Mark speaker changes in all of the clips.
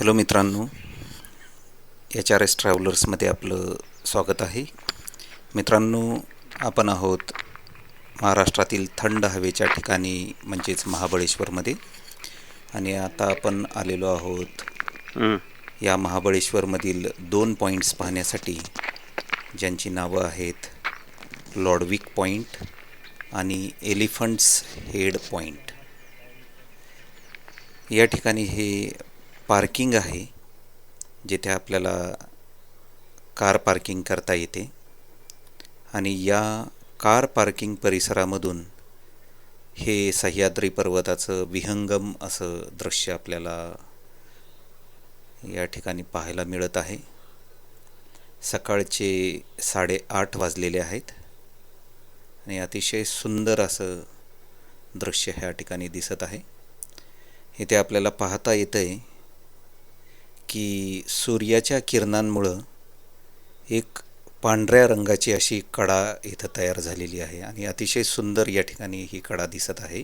Speaker 1: Hello मित्रांनो H R S ट्रॅव्हलर्समध्ये आपलं स्वागत आहे. मित्रांनो आपण आहोत महाराष्ट्रातील थंड हवेच्या ठिकाणी म्हणजेच महाबळेश्वरमध्ये. आणि आता आपण आलेलो आहोत या महाबळेश्वरमधील दोन पॉईंट्स पाहण्यासाठी ज्यांची नावं आहेत लॉडविक पॉईंट आणि एलिफंट्स हेड पॉईंट या ठिकाणी हे पार्किंग आहे जिथे आपल्याला कार पार्किंग करता येते. आणि या कार पार्किंग परिसरामधून हे सह्याद्री पर्वताचं विहंगम असं दृश्य आपल्याला या ठिकाणी पाहायला मिळत आहे. सकाळचे साडेआठ वाजलेले आहेत. आणि अतिशय सुंदर असं दृश्य ह्या ठिकाणी दिसत आहे. इथे आपल्याला पाहता येतं आहे की सूर्याच्या किरणांमुळं एक पांढऱ्या रंगाची अशी कडा इथं तयार झालेली आहे आणि अतिशय सुंदर या ठिकाणी ही कडा दिसत आहे.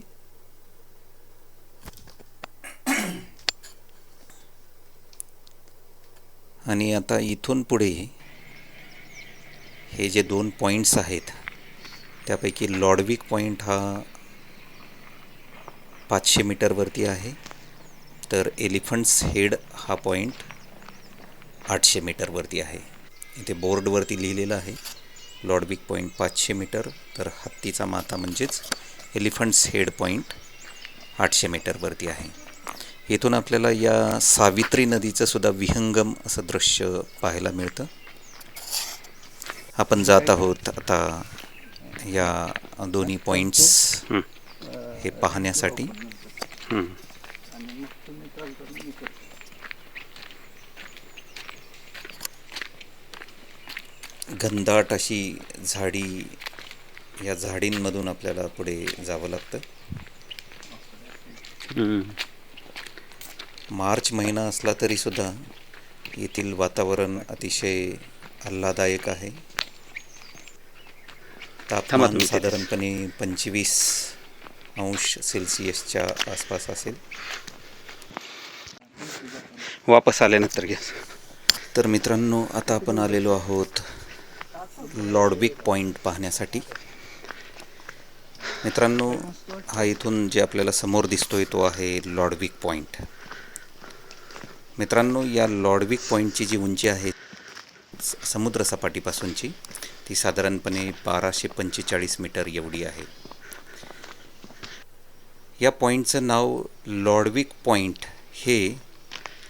Speaker 1: आणि आता इथून पुढे हे जे दोन पॉईंट्स आहेत त्यापैकी लॉडविक पॉईंट हा पाचशे मीटरवरती आहे. तर एलिफंट्स हेड हा पॉईंट आठशे मीटरवरती आहे. इथे बोर्डवरती लिहिलेलं आहे लॉडविक पॉईंट पाचशे मीटर तर हत्तीचा माता म्हणजेच एलिफंट्स हेड पॉईंट आठशे मीटरवरती आहे. इथून आपल्याला या सावित्री नदीचं सुद्धा विहंगम असं दृश्य पाहायला मिळतं. आपण जात आहोत आता या दोन्ही पॉईंट्स हे पाहण्यासाठी. घनदाट अशी झाडी या झाडींमधून आपल्याला पुढे जावं लागतं. मार्च महिना असला तरी सुद्धा येथील वातावरण अतिशय आल्हादायक आहे. तापमान
Speaker 2: तुम्ही.
Speaker 1: साधारणपणे पंचवीस अंश सेल्सिअसच्या आसपास असेल.
Speaker 2: वापस आल्यानंतर घ्या.
Speaker 1: तर मित्रांनो आता आपण आलेलो आहोत लॉडबिक पॉईंट पाहण्यासाठी. मित्रांनो हा इथून जे आपल्याला समोर दिसतोय तो आहे लॉडबिक पॉईंट मित्रांनो या लॉडबिक पॉईंटची जी उंची आहे समुद्रसपाटीपासूनची ती साधारणपणे बाराशे पंचेचाळीस मीटर एवढी आहे. या पॉईंटचं नाव लॉडविक पॉईंट हे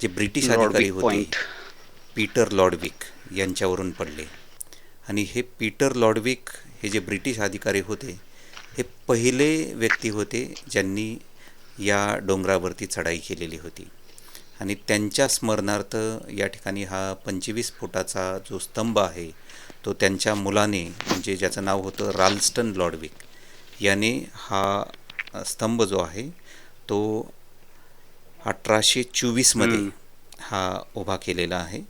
Speaker 1: जे ब्रिटिश अधिकारी होते. पीटर लॉडविक यांच्यावरून पडले आणि हे पीटर लॉडविक हे जे ब्रिटिश अधिकारी होते हे पहिले व्यक्ती होते ज्यांनी या डोंगरावरती चढाई केलेली होती आणि त्यांच्या स्मरणार्थ या ठिकाणी हा पंचवीस फुटाचा जो स्तंभ आहे तो त्यांच्या मुलाने म्हणजे ज्याचं नाव होतं राल्स्टन लॉडविक याने हा स्तंभ जो आहे तो अठराशे चोवीसमध्ये. हा उभा केलेला आहे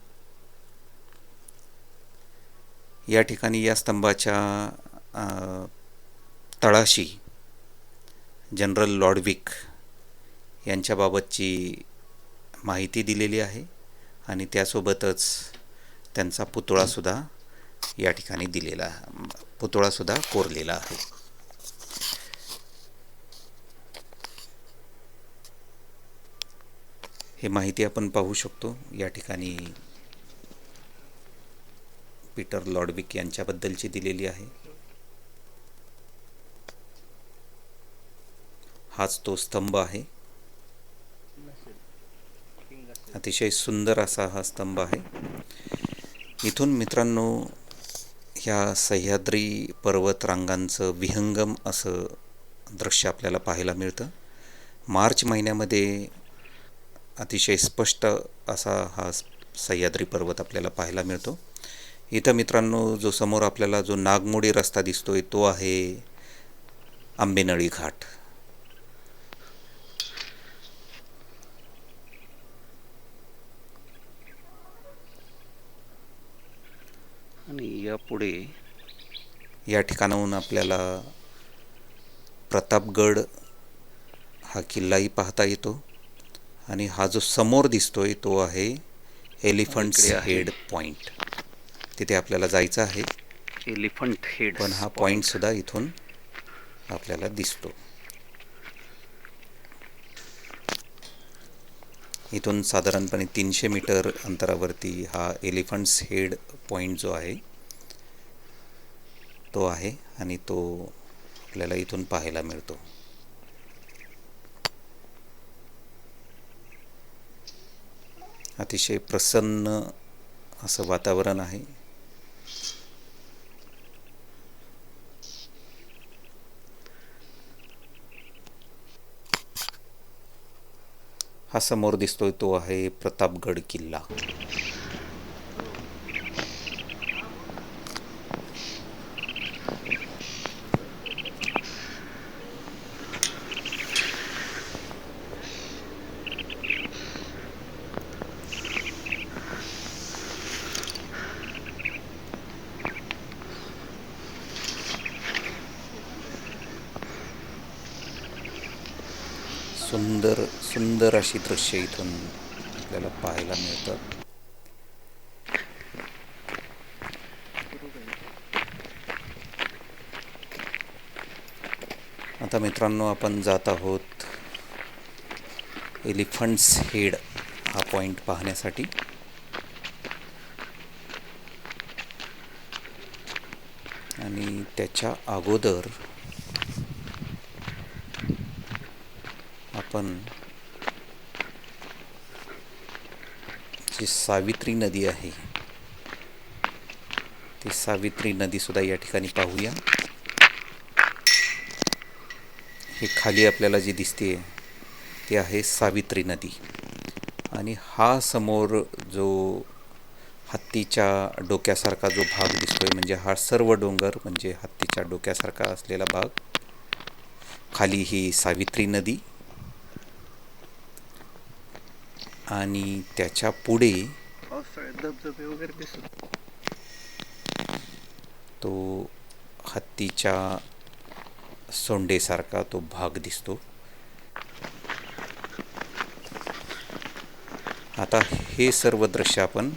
Speaker 1: या ठिकाणी या स्तंभाच्या तळाशी जनरल लॉडविक यांच्याबाबतची माहिती दिलेली आहे आणि त्यासोबतच त्यांचा पुतळासुद्धा या ठिकाणी दिलेला पुतळासुद्धा कोरलेला आहे हे माहिती आपण पाहू शकतो. या ठिकाणी पीटर लॉडविक यांच्याबद्दलची दिलेली आहे. हाच तो स्तंभ आहे. अतिशय सुंदर असा हा स्तंभ आहे. इथून मित्रांनो ह्या सह्याद्री पर्वत रांगांचं विहंगम असं दृश्य आपल्याला पाहायला मिळतं. मार्च महिन्यामध्ये अतिशय स्पष्ट असा हा सह्याद्री पर्वत आपल्याला पाहायला मिळतो. इथं मित्रांनो जो समोर आपल्याला जो नागमोडी रस्ता दिसतोय तो आहे आंबेनळी घाट.
Speaker 2: आणि यापुढे
Speaker 1: या ठिकाणाहून आपल्याला प्रतापगड हा किल्लाही पाहता येतो. आणि हा जो समोर दिसतोय तो आहे एलिफंट्स. हेड पॉईंट तिथे आपल्याला जायचं आहे.
Speaker 2: एलिफंट हेड
Speaker 1: पण हा पॉईंटसुद्धा इथून आपल्याला दिसतो. इथून साधारणपणे तीनशे मीटर अंतरावरती हा एलिफंट्स हेड पॉईंट जो आहे तो आहे आणि तो आपल्याला इथून पाहायला मिळतो. अतिशय प्रसन्न असं वातावरण आहे. हा समोर दिसतोय तो आहे प्रतापगड किल्ला. सुंदर सुंदर अशी दृश्य इथून आपल्याला पाहायला मिळतात आता मित्रांनो आपण जात आहोत एलिफंट्स हेड हा पॉईंट पाहण्यासाठी. आणि त्याच्या अगोदर आपण जी सावित्री नदी आहे ती सावित्री नदी सुद्धा या ठिकाणी पाहूया. हे खाली आपल्याला जी दिसते ती आहे सावित्री नदी. आणि हा समोर जो हत्तीच्या डोक्यासारखा जो भाग दिसतोय म्हणजे हा सर्व डोंगर म्हणजे हत्तीच्या डोक्यासारखा असलेला भाग खाली ही सावित्री नदी. आणि त्याच्या पुढे
Speaker 2: दिसत
Speaker 1: तो हत्तीच्या सोंडेसारखा तो भाग दिसतो. आता हे सर्व दृश्य आपण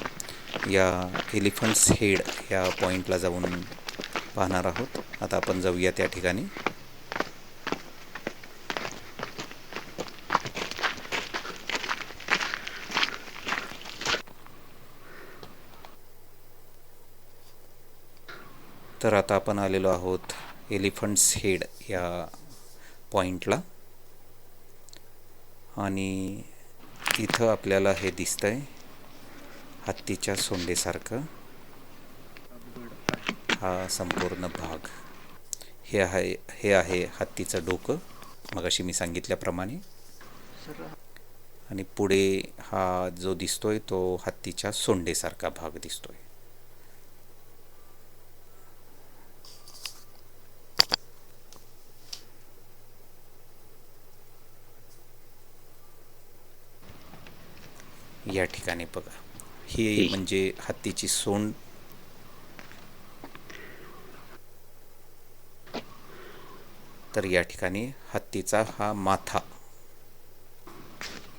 Speaker 1: या एलिफंट्स हेड या पॉईंटला जाऊन पाहणार आहोत. आता आपण जाऊया त्या ठिकाणी. तर आता आपण आलेलो आहोत एलिफंट्स हेड या पॉईंटला आणि इथं आपल्याला हे दिसतंय हत्तीच्या सोंडेसारखं. हा संपूर्ण भाग. हे आहे हे आहे हत्तीचं डोकं. मगाशी मी सांगितल्याप्रमाणे. आणि पुढे हा जो दिसतोय तो हत्तीच्या सोंडेसारखा भाग दिसतोय. या ठिकाणी बघा. ही म्हणजे हत्तीची सोंड. तर या ठिकाणी हत्तीचा हा माथा.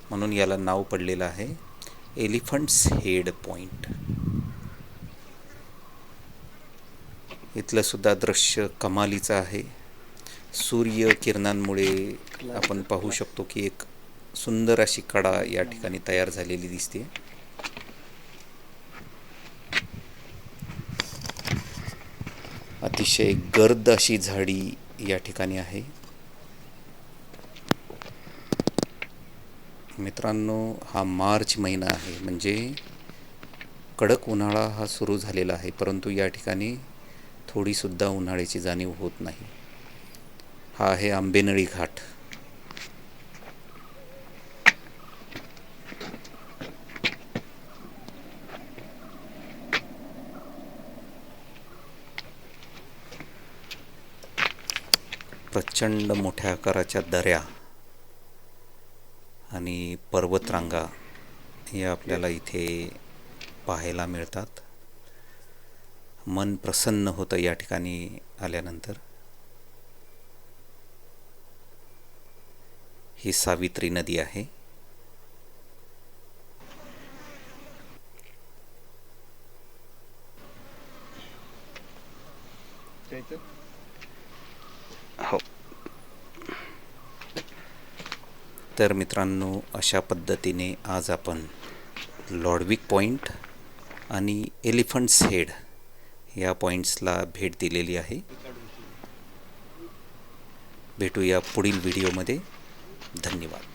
Speaker 1: म्हणून याला नाव पडलेलं आहे एलिफंट्स हेड पॉइंट. इथलं सुद्धा दृश्य कमालीचं आहे. सूर्य किरणांमुळे आपण पाहू शकतो की एक सुंदर अशी कडा या ठिकाणी तयार झालेली दिसते. अतिशय गर्द अशी झाडी या ठिकाणी आहे. मित्रांनो हा मार्च महिना आहे. म्हणजे कडक उन्हाळा हा सुरू झालेला आहे. परंतु या ठिकाणी थोडीसुद्धा उन्हाळ्याची जाणीव होत नाही. हा आहे आंबेनळी घाट. प्रचंड मोठ्या आकाराच्या दऱ्या आणि पर्वतरांगा या आपल्याला इथे पाहायला मिळतात. मन प्रसन्न होतं या ठिकाणी आल्यानंतर. ही सावित्री नदी आहे. हो. तर मित्रांनो अशा पद्धतीने आज आपण लॉडविक पॉईंट आणि एलिफंट्स हेड या पॉईंट्सला भेट दिलेली आहे. भेटूया पुढील व्हिडिओमध्ये. धन्यवाद.